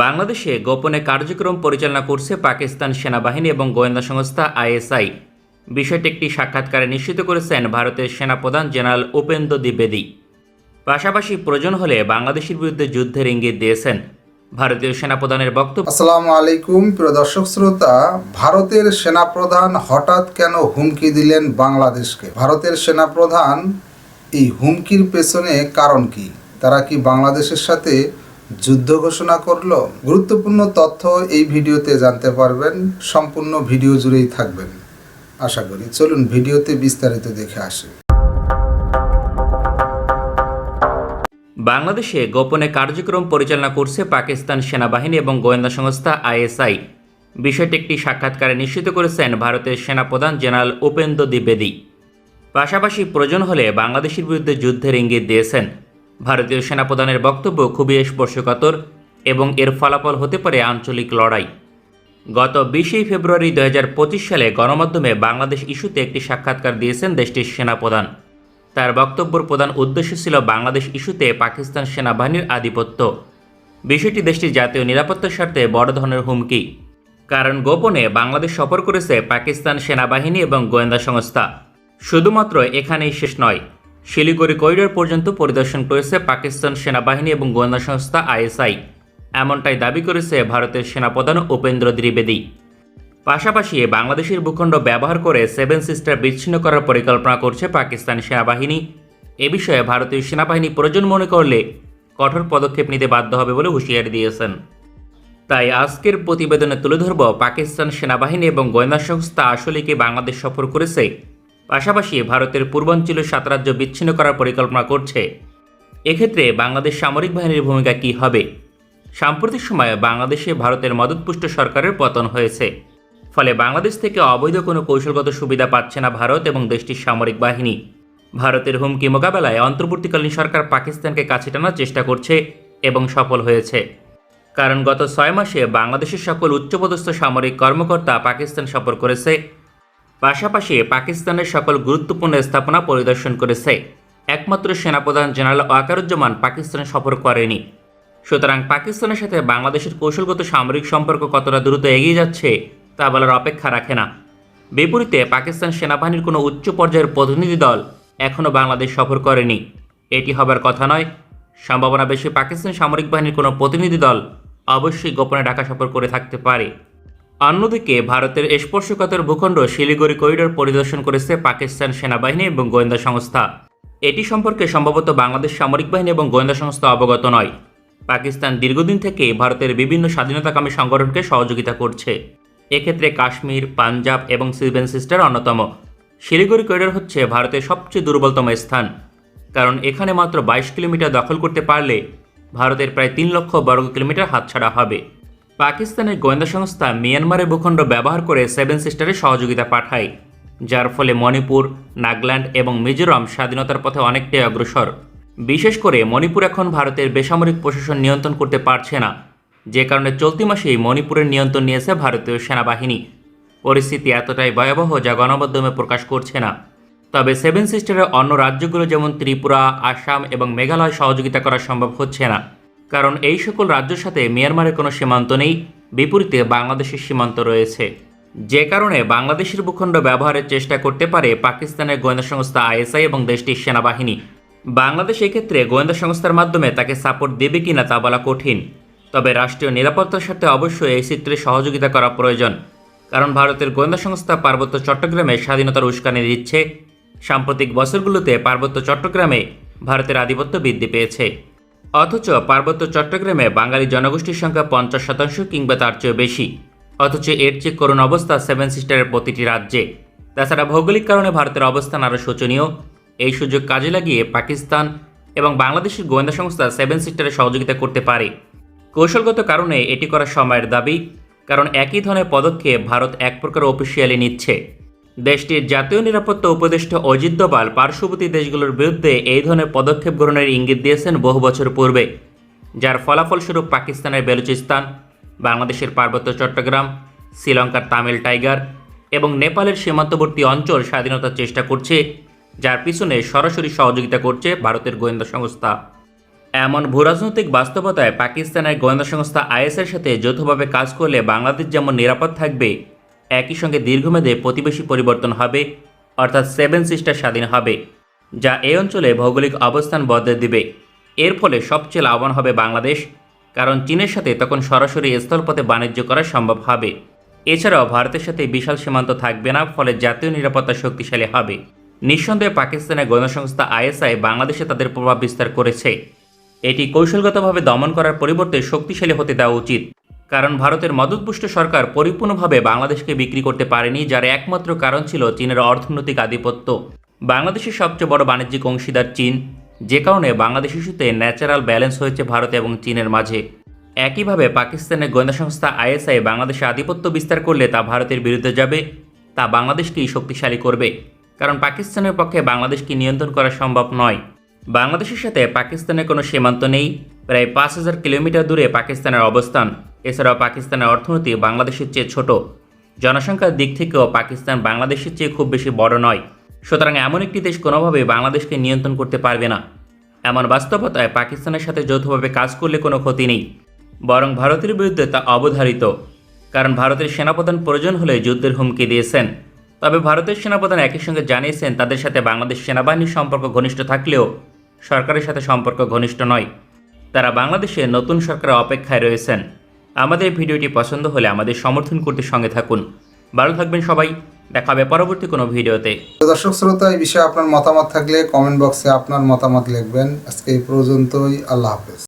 বাংলাদেশে গোপনে কার্যক্রম পরিচালনা করছে পাকিস্তান সেনাবাহিনী এবং গোয়েন্দা সংস্থা আইএসআই। বিষয়টি একটি সাক্ষাৎকারে নিশ্চিত করেছেন ভারতের সেনাপ্রধান জেনারেল উপেন্দ্র দ্বিবেদী। পাশাপাশি প্রয়োজন হলে বাংলাদেশের বিরুদ্ধে যুদ্ধের ইঙ্গিত দিয়েছেন ভারতীয় সেনাপ্রধানের বক্তব্য আসসালামু আলাইকুম, প্রিয় দর্শক শ্রোতা। ভারতের সেনাপ্রধান হঠাৎ কেন হুমকি দিলেন বাংলাদেশকে? ভারতের সেনাপ্রধান এই হুমকির পেছনে কারণ কি? তারা কি বাংলাদেশের সাথে যুদ্ধ ঘোষণা করল। গুরুত্বপূর্ণ তথ্য এই ভিডিওতে জানতে পারবেন। সম্পূর্ণ ভিডিও জুড়েই থাকবেন। আশা করি চলুন ভিডিওতে বিস্তারিত দেখে আসি। বাংলাদেশে গোপনে কার্যক্রম পরিচালনা করছে পাকিস্তান সেনাবাহিনী এবং গোয়েন্দা সংস্থা আইএসআই। বিষয়টি একটি সাক্ষাৎকারে নিশ্চিত করেছেন ভারতের সেনাপ্রধান জেনারেল উপেন্দ্র দ্বিবেদী। পাশাপাশি প্রয়োজন হলে বাংলাদেশের বিরুদ্ধে যুদ্ধের ইঙ্গিত দিয়েছেন। ভারতীয় সেনাপ্রধানের বক্তব্য খুবই স্পর্শকাতর এবং এর ফলাফল হতে পারে আঞ্চলিক লড়াই। গত বিশে ফেব্রুয়ারি দু হাজার পঁচিশ সালে গণমাধ্যমে বাংলাদেশ ইস্যুতে একটি সাক্ষাৎকার দিয়েছেন দেশটির সেনাপ্রধান। তার বক্তব্যের প্রধান উদ্দেশ্য ছিল বাংলাদেশ ইস্যুতে পাকিস্তান সেনাবাহিনীর আধিপত্য। বিষয়টি দেশটির জাতীয় নিরাপত্তার স্বার্থে বড় ধরনের হুমকি। কারণ গোপনে বাংলাদেশ সফর করেছে পাকিস্তান সেনাবাহিনী এবং গোয়েন্দা সংস্থা। শুধুমাত্র এখানেই শেষ নয় শিলিগুড়ি করিডোর পর্যন্ত পরিদর্শন করেছে পাকিস্তান সেনাবাহিনী এবং গোয়েন্দা সংস্থা আইএসআই। এমনটাই দাবি করেছে ভারতের সেনাপ্রধান উপেন্দ্র দ্বিবেদী। পাশাপাশি বাংলাদেশের ভূখণ্ড ব্যবহার করে সেভেন সিস্টার বিচ্ছিন্ন করার পরিকল্পনা করছে পাকিস্তান সেনাবাহিনী। এ বিষয়ে ভারতীয় সেনাবাহিনী প্রয়োজন মনে করলে কঠোর পদক্ষেপ নিতে বাধ্য হবে বলে হুঁশিয়ারি দিয়েছেন। তাই আজকের প্রতিবেদনে তুলে ধরব পাকিস্তান সেনাবাহিনী এবং গোয়েন্দা সংস্থা আসলে কি বাংলাদেশ সফর করেছে পাশাপাশি ভারতের পূর্বাঞ্চলীয় সাত রাজ্য বিচ্ছিন্ন করার পরিকল্পনা করছে। এক্ষেত্রে বাংলাদেশ সামরিক বাহিনীর ভূমিকা কী হবে? সাম্প্রতিক সময়ে বাংলাদেশে ভারতের মদতপুষ্ট সরকারের পতন হয়েছে। ফলে বাংলাদেশ থেকে অবৈধ কোনো কৌশলগত সুবিধা পাচ্ছে না ভারত এবং দেশটির সামরিক বাহিনী। ভারতের হুমকি মোকাবেলায় অন্তর্বর্তীকালীন সরকার পাকিস্তানকে কাছে টানার চেষ্টা করছে এবং সফল হয়েছে। কারণ গত ছয় মাসে বাংলাদেশের সকল উচ্চপদস্থ সামরিক কর্মকর্তা পাকিস্তান সফর করেছে পাশাপাশি পাকিস্তানের সকল গুরুত্বপূর্ণ স্থাপনা পরিদর্শন করেছে। একমাত্র সেনাপ্রধান জেনারেল ওয়াকারুজ্জামান পাকিস্তান সফর করেনি। সুতরাং পাকিস্তানের সাথে বাংলাদেশের কৌশলগত সামরিক সম্পর্ক কতটা দ্রুত এগিয়ে যাচ্ছে, তা বলার অপেক্ষা রাখে না। বিপরীতে পাকিস্তান সেনাবাহিনীর কোনো উচ্চ পর্যায়ের প্রতিনিধি দল এখনও বাংলাদেশ সফর করেনি। এটি হবার কথা নয়, সম্ভাবনা বেশি পাকিস্তান সামরিক বাহিনীর কোনো প্রতিনিধি দল অবশ্যই গোপনে ঢাকা সফর করে থাকতে পারে। অন্যদিকে, ভারতের স্পর্শকাতর ভূখণ্ড শিলিগুড়ি করিডোর পরিদর্শন করেছে পাকিস্তান সেনাবাহিনী এবং গোয়েন্দা সংস্থা। এটি সম্পর্কে সম্ভবত বাংলাদেশ সামরিক বাহিনী এবং গোয়েন্দা সংস্থা অবগত নয়। পাকিস্তান দীর্ঘদিন থেকে ভারতের বিভিন্ন স্বাধীনতাকামী সংগঠনকে সহযোগিতা করছে। এক্ষেত্রে কাশ্মীর, পাঞ্জাব এবং সিভেন সিস্টার অন্যতম। শিলিগুড়ি করিডোর হচ্ছে ভারতের সবচেয়ে দুর্বলতম স্থান। কারণ এখানে মাত্র বাইশ কিলোমিটার দখল করতে পারলে ভারতের প্রায় তিন লক্ষ বর্গ কিলোমিটার হাতছাড়া হবে। পাকিস্তানের গোয়েন্দা সংস্থা মিয়ানমারের ভূখণ্ড ব্যবহার করে সেভেন সিস্টারে সহযোগিতা পাঠায়, যার ফলে মণিপুর, নাগাল্যান্ড এবং মিজোরাম স্বাধীনতার পথে অনেকটাই অগ্রসর। বিশেষ করে মণিপুর এখন ভারতের বেসামরিক প্রশাসন নিয়ন্ত্রণ করতে পারছে না। যে কারণে চলতি মাসেই মণিপুরের নিয়ন্ত্রণ নিয়েছে ভারতীয় সেনাবাহিনী। পরিস্থিতি এতটাই ভয়াবহ যা গণমাধ্যমে প্রকাশ করছে না। তবে সেভেন সিস্টারের অন্য রাজ্যগুলো যেমন ত্রিপুরা, আসাম এবং মেঘালয় সহযোগিতা করা সম্ভব হচ্ছে না। কারণ এই সকল রাজ্যের সাথে মিয়ানমারের কোনো সীমান্ত নেই, বিপরীতে বাংলাদেশের সীমান্ত রয়েছে। যে কারণে বাংলাদেশের ভূখণ্ড ব্যবহারের চেষ্টা করতে পারে পাকিস্তানের গোয়েন্দা সংস্থা আইএসআই এবং দেশটির সেনাবাহিনী। বাংলাদেশ এক্ষেত্রে গোয়েন্দা সংস্থার মাধ্যমে তাকে সাপোর্ট দেবে কিনা তা বলা কঠিন। তবে রাষ্ট্রীয় নিরাপত্তার সাথে অবশ্যই এই চিত্রে সহযোগিতা করা প্রয়োজন। কারণ ভারতের গোয়েন্দা সংস্থা পার্বত্য চট্টগ্রামে স্বাধীনতার উস্কানি দিচ্ছে। সাম্প্রতিক বছরগুলোতে পার্বত্য চট্টগ্রামে ভারতের আধিপত্য বৃদ্ধি পেয়েছে। অথচ পার্বত্য চট্টগ্রামে বাঙালি জনগোষ্ঠীর সংখ্যা পঞ্চাশ শতাংশ কিংবা তার চেয়েও বেশি। অথচ এর চেয়ে করুণ অবস্থা সেভেন সিস্টারের প্রতিটি রাজ্যে। তাছাড়া ভৌগোলিক কারণে ভারতের অবস্থান আরও শোচনীয়। এই সুযোগ কাজে লাগিয়ে পাকিস্তান এবং বাংলাদেশের গোয়েন্দা সংস্থা সেভেন সিস্টারে সহযোগিতা করতে পারে। কৌশলগত কারণে এটি করা সময়ের দাবি, কারণ একই ধরনের পদক্ষেপ ভারত এক প্রকার অফিসিয়ালি নিচ্ছে। দেশটির জাতীয় নিরাপত্তা উপদেষ্টা অজিত দোভাল পার্শ্ববর্তী দেশগুলোর বিরুদ্ধে এই ধরনের পদক্ষেপ গ্রহণের ইঙ্গিত দিয়েছেন বহু বছর পূর্বে, যার ফলাফলস্বরূপ পাকিস্তানের বেলুচিস্তান, বাংলাদেশের পার্বত্য চট্টগ্রাম, শ্রীলঙ্কার তামিল টাইগার এবং নেপালের সীমান্তবর্তী অঞ্চল স্বাধীনতার চেষ্টা করছে, যার পিছনে সরাসরি সহযোগিতা করছে ভারতের গোয়েন্দা সংস্থা। এমন ভূরাজনৈতিক বাস্তবতায় পাকিস্তানের গোয়েন্দা সংস্থা আইএসের সাথে যৌথভাবে কাজ করলে বাংলাদেশ যেমন নিরাপদ থাকবে একই সঙ্গে দীর্ঘমেয়াদে প্রতিবেশী পরিবর্তন হবে, অর্থাৎ সেভেন সিস্টার স্বাধীন হবে, যা এই অঞ্চলে ভৌগোলিক অবস্থান বদলে দিবে। এর ফলে সবচেয়ে লাভবান হবে বাংলাদেশ, কারণ চীনের সাথে তখন সরাসরি স্থলপথে বাণিজ্য করা সম্ভব হবে। এছাড়াও ভারতের সাথে বিশাল সীমান্ত থাকবে না, ফলে জাতীয় নিরাপত্তা শক্তিশালী হবে। নিঃসন্দেহে পাকিস্তানের গণসংস্থা সংস্থা আইএসআই বাংলাদেশে তাদের প্রভাব বিস্তার করেছে। এটি কৌশলগতভাবে দমন করার পরিবর্তে শক্তিশালী হতে দেওয়া উচিত। কারণ ভারতের মদতপুষ্ট সরকার পরিপূর্ণভাবে বাংলাদেশকে বিক্রি করতে পারেনি, যার একমাত্র কারণ ছিল চীনের অর্থনৈতিক আধিপত্য। বাংলাদেশের সবচেয়ে বড় বাণিজ্যিক অংশীদার চীন। যে কারণে বাংলাদেশ ইস্যুতে ন্যাচারাল ব্যালেন্স হয়েছে ভারত এবং চীনের মাঝে। একইভাবে পাকিস্তানের গোয়েন্দা সংস্থা আইএসআই বাংলাদেশে আধিপত্য বিস্তার করলে তা ভারতের বিরুদ্ধে যাবে, তা বাংলাদেশকেই শক্তিশালী করবে। কারণ পাকিস্তানের পক্ষে বাংলাদেশকে নিয়ন্ত্রণ করা সম্ভব নয়। বাংলাদেশের সাথে পাকিস্তানের কোনো সীমান্ত নেই, প্রায় পাঁচ হাজার কিলোমিটার দূরে পাকিস্তানের অবস্থান। এছাড়াও পাকিস্তানের অর্থনীতি বাংলাদেশের চেয়ে ছোট। জনসংখ্যার দিক থেকেও পাকিস্তান বাংলাদেশের চেয়ে খুব বেশি বড় নয়। সুতরাং এমন একটি দেশ কোনোভাবেই বাংলাদেশকে নিয়ন্ত্রণ করতে পারবে না। এমন বাস্তবতায় পাকিস্তানের সাথে যৌথভাবে কাজ করলে কোনো ক্ষতি নেই। বরং ভারতের বিরুদ্ধে তা অবধারিত। কারণ ভারতের সেনাপ্রধান প্রয়োজন হলে যুদ্ধের হুমকি দিয়েছেন। তবে ভারতের সেনাপ্রধান একই সঙ্গে জানিয়েছেন, তাদের সাথে বাংলাদেশ সেনাবাহিনীর সম্পর্ক ঘনিষ্ঠ থাকলেও সরকারের সাথে সম্পর্ক ঘনিষ্ঠ নয়। তারা বাংলাদেশে নতুন সরকারের অপেক্ষায় রয়েছেন। আমাদের ভিডিওটি পছন্দ হলে আমাদের সমর্থন করতে সঙ্গে থাকুন। ভালো থাকবেন সবাই। দেখা হবে পরবর্তী কোনো ভিডিওতে। দর্শক শ্রোতা, এই বিষয়ে আপনার মতামত থাকলে কমেন্ট বক্সে আপনার মতামত লিখবেন। আজকে এই পর্যন্তই। আল্লাহ হাফেজ।